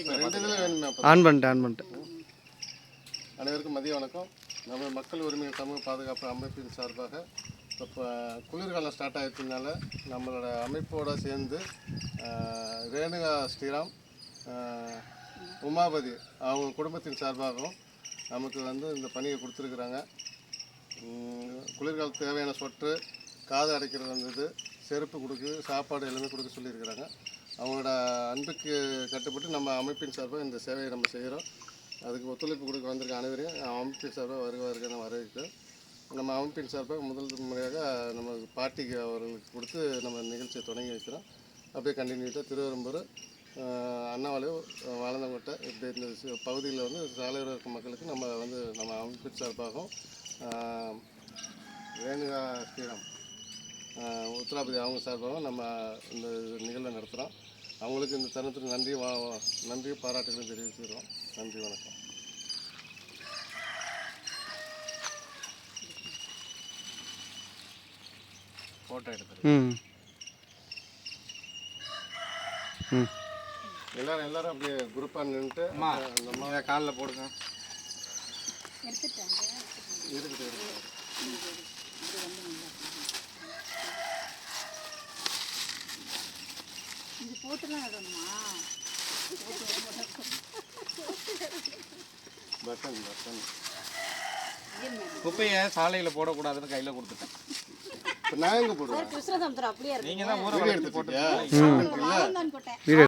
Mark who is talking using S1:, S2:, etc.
S1: On பண்ணிட்டேன் on பண்ணிட்டேன்.
S2: அனைவருக்கும் மதிய வணக்கம். நம்ம மக்கள் உரிமைகள் சமூக பாதுகாப்பு அமைப்பின் சார்பாக இப்போ குளிர்காலம் ஸ்டார்ட் ஆகிடுச்சதுனால நம்மளோட அமைப்போடு சேர்ந்து ரேணுகா ஸ்ரீராம் உமாபதி அவங்க குடும்பத்தின் சார்பாகவும் நமக்கு வந்து இந்த பணியை கொடுத்துருக்குறாங்க. குளிர்காலத்துக்கு தேவையான சொட்டு காது அடைக்கிறது வந்தது. செருப்பு கொடுக்கு சாப்பாடு எல்லாமே கொடுக்க சொல்லியிருக்கிறாங்க. அவங்களோட அன்புக்கு கட்டுப்பட்டு நம்ம அமைப்பின் சார்பாக இந்த சேவையை நம்ம செய்கிறோம். அதுக்கு ஒத்துழைப்பு கொடுக்க வந்திருக்க அனைவரையும் அமைப்பின் சார்பாக வருக வருக நான் வரவேற்கிறேன் நம்ம அமைப்பின் சார்பாக முதல் முறையாக நம்ம பாட்டிக்கு அவர்களுக்கு கொடுத்து நம்ம நிகழ்ச்சியை தொடங்கி வைக்கிறோம். அப்படியே கண்டினியூட்டாக திருவரம்பூர் அண்ணாமலை வாழந்தங்கோட்டை இப்படி இந்த பகுதியில் வந்து சாலையோர இருக்கும் மக்களுக்கு நம்ம வந்து நம்ம அமைப்பின் சார்பாகவும் ரேணுகா ஸ்ரீராம். உத்தராபதி அவங்க சார்பாகவும் நம்ம இந்த நிகழ்வை நடத்துகிறோம் அவங்களுக்கு இந்த தருணத்துக்கு நன்றி வா நன்றி பாராட்டுகளும் தெரிவிச்சுக்கிறோம். நன்றி வணக்கம்.
S3: ஃபோட்டோ எடுத்து
S1: ம். ம்.
S2: எல்லாரும் எல்லாரும் அப்படியே குரூப்பாக நின்றுட்டு
S3: அம்மா
S2: அந்த அம்மா
S3: இதை காலில் போடுங்க.
S2: இருக்குது இருக்குது
S4: போட்டுலாம் இடணுமா
S2: பட்டன். பட்டன்
S3: குப்பையை சாலையில் போடக்கூடாதுன்னு கையில் கொடுத்துட்டேன்.
S2: போடுவேன்?
S4: விஸ்வசமுத்திரம் அப்படியே இருக்கு.
S3: நீங்கள் தான் வளர்த்து
S2: எடுத்துட்டியா
S3: போட்டு
S4: நான் தான் போட்டேன்.
S1: வீடியோ